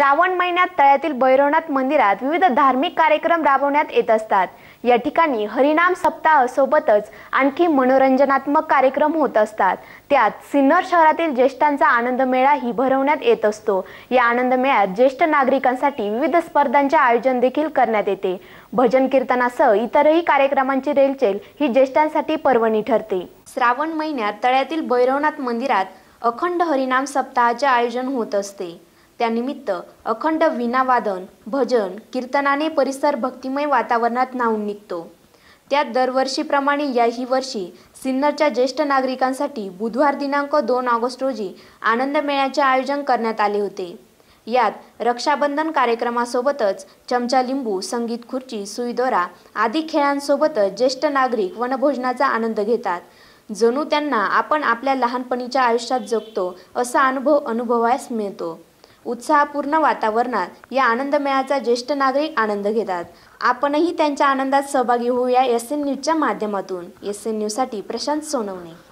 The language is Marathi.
श्रावण महिन्यात तळ्यातील भैरवनाथ मंदिरात विविध धार्मिक कार्यक्रम राबवण्यात येत असतात. या ठिकाणी हरिनाम सप्ताह सोबतच आणखी मनोरंजनात्मक कार्यक्रम होत असतात. त्यात सिन्नर शहरातील ज्येष्ठांचा आनंद मेळाही भरवण्यात येत असतो. या आनंद मेळ्यात ज्येष्ठ नागरिकांसाठी विविध स्पर्धांचे आयोजन देखील करण्यात येते. भजन कीर्तनासह इतरही कार्यक्रमांची रेलचेल ही ज्येष्ठांसाठी पर्वणी ठरते. श्रावण महिन्यात तळ्यातील भैरवनाथ मंदिरात अखंड हरिनाम सप्ताहाचे आयोजन होत असते. त्यानिमित्त अखंड विनावादन भजन कीर्तनाने परिसर भक्तिमय वातावरणात न्हावून निघतो. त्यात दरवर्षीप्रमाणे याही वर्षी सिन्नरच्या ज्येष्ठ नागरिकांसाठी बुधवार दिनांक दोन ऑगस्ट रोजी आनंद मेळ्याचे आयोजन करण्यात आले होते. यात रक्षाबंधन कार्यक्रमासोबतच चमचा लिंबू संगीत खुर्ची सुईदोरा आदी खेळांसोबतच ज्येष्ठ नागरिक वनभोजनाचा आनंद घेतात. जणू त्यांना आपण आपल्या लहानपणीच्या आयुष्यात जगतो असा अनुभव अनुभवायस मिळतो. उत्साहपूर्ण वातावरणात या आनंदमेळाचा ज्येष्ठ नागरिक आनंद घेतात. आपणही त्यांच्या आनंदात सहभागी होऊया एस एन न्यूजच्या माध्यमातून. एस एन न्यूजसाठी प्रशांत सोनवणे.